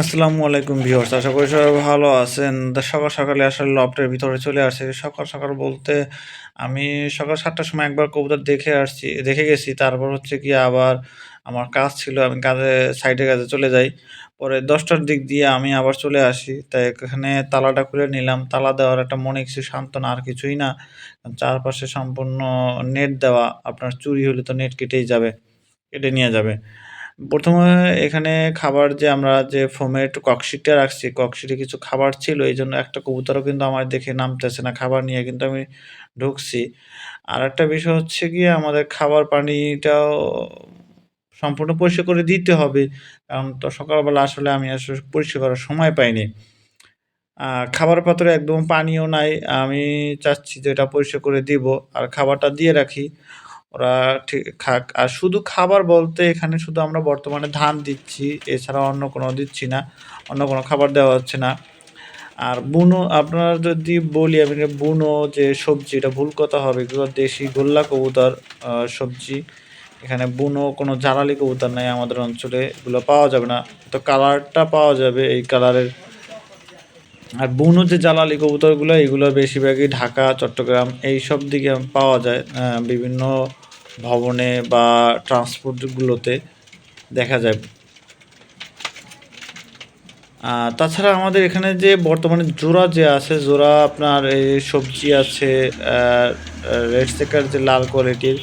আসসালামু আলাইকুম ভিউয়ার্স, আশা করি সবাই ভালো আছেন। সকাল সকালে আসলে লফটের ভিতরে চলে আসছে। সকাল সকাল বলতে আমি সকাল সাতটার সময় একবার কবুতর দেখে আসছি, দেখে গেছি। তারপর হচ্ছে কি আবার আমার কাজ ছিল আমি কাজে সাইডে কাজে চলে যাই। পরে দশটার দিক দিয়ে আমি আবার চলে আসি। তাই এখানে তালাটা খুলে নিলাম। তালা দেওয়ার একটা মনে কিছু সান্ত্বনা, আর কিছুই না। চারপাশে সম্পূর্ণ নেট দেওয়া। আপনার চুরি হলে তো নেট কেটেই যাবে, কেটে নিয়ে যাবে। প্রথমে এখানে খাবার যে আমরা যে ফোমের একটু ককশিটটা রাখছি ককশিটে কিছু খাবার ছিল। এই জন্য একটা কবুতরও কিন্তু আমার দেখে নামতেছে না। খাবার নিয়ে কিন্তু আমি ঢুকছি। আর একটা বিষয় হচ্ছে গিয়ে আমাদের খাবার পানিটাও সম্পূর্ণ পরিষ্কার করে দিতে হবে। কারণ তো সকালবেলা আসলে আমি আসলে পরিষ্কার করার সময় পাইনি। খাবার পাত্রে একদম পানিও নাই। আমি চাচ্ছি যে এটা পরিষ্কার করে দিব। আর খাবারটা দিয়ে রাখি। ওরা ঠিক খাক। আর শুধু খাবার বলতে এখানে শুধু আমরা বর্তমানে ধান দিচ্ছি। এছাড়া অন্য কোনো দিচ্ছি না। অন্য কোনো খাবার দেওয়া হচ্ছে না। আর বুনো, আপনার যদি বলি আমি বুনো যে সবজি, এটা ভুল কথা হবে। এগুলো দেশি গোল্লা কবুতর সবজি। এখানে বুনো কোনো জ্বালালি কবুতর নাই আমাদের অঞ্চলে, এগুলো পাওয়া যাবে না। তো কালারটা পাওয়া যাবে এই কালারের। আর বুনো যে জ্বালালি কবুতরগুলো, এগুলো বেশিরভাগই ঢাকা, চট্টগ্রাম এই সব দিকে পাওয়া যায় বিভিন্ন ভবনে বা ট্রান্সপোর্টগুলোতে দেখা যায়। তাছাড়া আমাদের এখানে যে বর্তমানে জোড়া যে আছে, জোড়া আপনার এই সবজি আছে রেড সেকার যে লাল কোয়ালিটির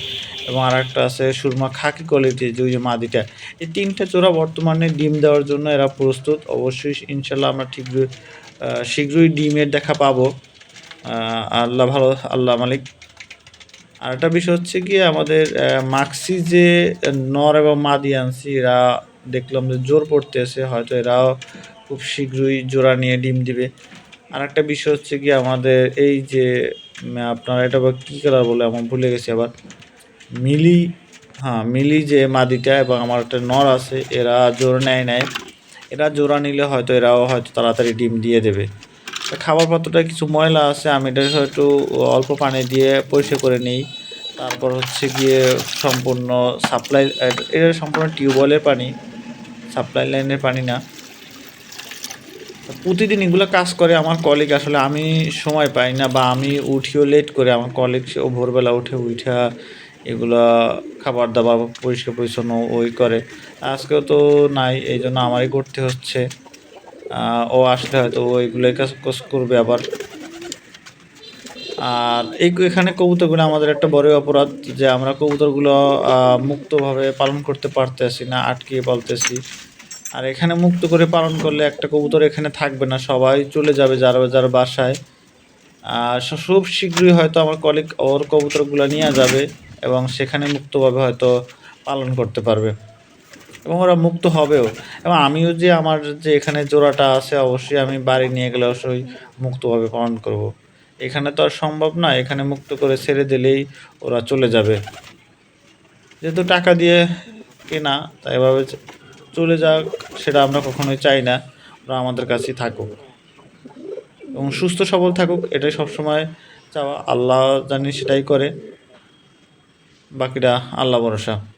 এবং আর একটা আছে সুরমা খাকি কোয়ালিটির যে ওই যে মাদিটা। এই তিনটে জোড়া বর্তমানে ডিম দেওয়ার জন্য এরা প্রস্তুত। অবশ্যই ইনশাল্লাহ আমরা ঠিক শীঘ্রই ডিমের দেখা পাবো। আল্লাহ ভালো, আল্লাহ মালিক। আর একটা বিষয় হচ্ছে কি, আমাদের মাক্সি যে নর এবং মাদি আনছি, এরা দেখলাম যে জোর পড়তেছে, হয়তো এরাও খুব শীঘ্রই জোড়া নিয়ে ডিম দিবে। আর একটা বিষয় হচ্ছে কি আমাদের এই যে আপনার এটা বা কী কালার বলে আমার ভুলে গেছি আবার। মিলি হ্যাঁ মিলি যে মাদিটা এবং আমার একটা নর আছে, এরা জোর নেয় নেয় এরা জোড়া নিলে হয়তো এরাও হয়তো তাড়াতাড়ি ডিম দিয়ে দেবে। খাবার পাত্রটা কিছু ময়লা আছে, আমি এটা হয়তো অল্প পানি দিয়ে পরিষ্কার করে নিই। তারপর হচ্ছে গিয়ে সম্পূর্ণ সাপ্লাই এটা সম্পূর্ণ টিউবওয়েলের পানি সাপ্লাই লাইনের পানি না। প্রতিদিন এগুলো কাজ করে, আমার কলিগ আসলে আমি সময় পাই না বা আমি উঠিও লেট করে, আমার কলিগ ও ভোরবেলা উঠে উঠা এগুলো খাবার দাবার পরিষ্কার পরিচ্ছন্ন ওই করে। আজকেও তো নাই, এই জন্য আমারই করতে হচ্ছে। ও আসলে হয়তো ও এগুলোই কাজ কাজ করবে আবার। আর এই এখানে কবুতরগুলো আমাদের একটা বড় অপরাধ যে আমরা কবুতরগুলো মুক্তভাবে পালন করতে পারতেছি না, আটকিয়ে পালতেছি। আর এখানে মুক্ত করে পালন করলে একটা কবুতর এখানে থাকবে না, সবাই চলে যাবে যার যার বাসায়। আর খুব শীঘ্রই হয়তো আমার কলিগ ওর কবুতরগুলো নিয়ে যাবে এবং সেখানে মুক্তভাবে হয়তো পালন করতে পারবে। এবং ওরা মুক্ত হবেও। এবং আমিও যে আমার যে এখানে জোড়াটা আছে, অবশ্যই আমি বাড়ি নিয়ে গেলে অবশ্যই মুক্তভাবে পালন করব। এখানে তো আর সম্ভব না, এখানে মুক্ত করে ছেড়ে দিলেই ওরা চলে যাবে। যেহেতু টাকা দিয়ে কেনা, তাই এভাবে চলে যাক, সেটা আমরা কখনোই চাই না। ওরা আমাদের কাছেই থাকুক। এবং সুস্থ, সবল থাকুক, এটাই সবসময় চাওয়া। আল্লাহ জানি সেটাই করে। বাকিটা আল্লাহ ভরসা।